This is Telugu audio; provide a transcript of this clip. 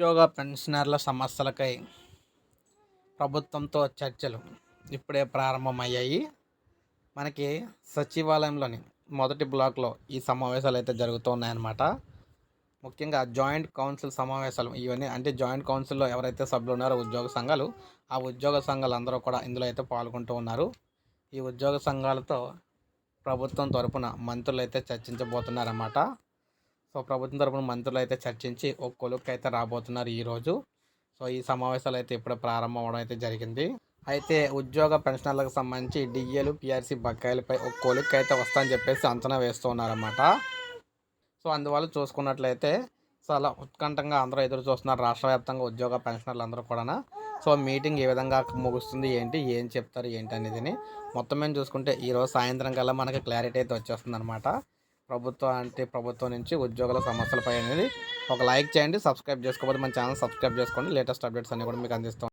ఉద్యోగ పెన్షనర్ల సమస్యలకై ప్రభుత్వంతో చర్చలు ఇప్పుడే ప్రారంభమయ్యాయి. మనకి సచివాలయంలోని మొదటి బ్లాక్లో ఈ సమావేశాలు అయితే జరుగుతున్నాయన్నమాట. ముఖ్యంగా జాయింట్ కౌన్సిల్ సమావేశాలు ఇవన్నీ అంటే జాయింట్ కౌన్సిల్లో ఎవరైతే సభ్యులు ఉన్నారో ఉద్యోగ సంఘాలు ఆ ఉద్యోగ సంఘాలు అందరూ కూడా ఇందులో అయితే పాల్గొంటూ ఉన్నారు. ఈ ఉద్యోగ సంఘాలతో ప్రభుత్వం తరపున మంత్రులు అయితే చర్చించబోతున్నారన్నమాట. సో ప్రభుత్వం తరపున మంత్రులు అయితే చర్చించి ఒక కొలుక్కి అయితే రాబోతున్నారు ఈరోజు సో ఈ సమావేశాలు అయితే ఇప్పుడు ప్రారంభం అవడం అయితే జరిగింది. అయితే ఉద్యోగ పెన్షనర్లకు సంబంధించి డిఏలు పిఆర్సీ బకాయిలపై ఒక కొలుక్కి అయితే వస్తాయని చెప్పేసి అంచనా వేస్తున్నారన్నమాట. సో అందువల్ల చూసుకున్నట్లయితే చాలా ఉత్కంఠంగా అందరూ ఎదురు చూస్తున్నారు రాష్ట్ర వ్యాప్తంగా ఉద్యోగ పెన్షనర్లు అందరూ కూడా సో మీటింగ్ ఏ విధంగా ముగుస్తుంది ఏంటి ఏం చెప్తారు ఏంటి అనేది మొత్తం మేము చూసుకుంటే ఈరోజు సాయంత్రం కల్లా మనకి క్లారిటీ అయితే వచ్చేస్తుంది అనమాట ప్రభుత్వం అంటే ప్రభుత్వం నుంచి ఉద్యోగుల సమస్యలపై అనేది ఒక లైక్ చేయండి సబ్స్క్రైబ్ చేసుకోకపోతే మన ఛానల్ సబ్స్క్రైబ్ చేసుకోండి. లేటెస్ట్ అప్డేట్స్ అన్ని కూడా మీకు అందిస్తాం.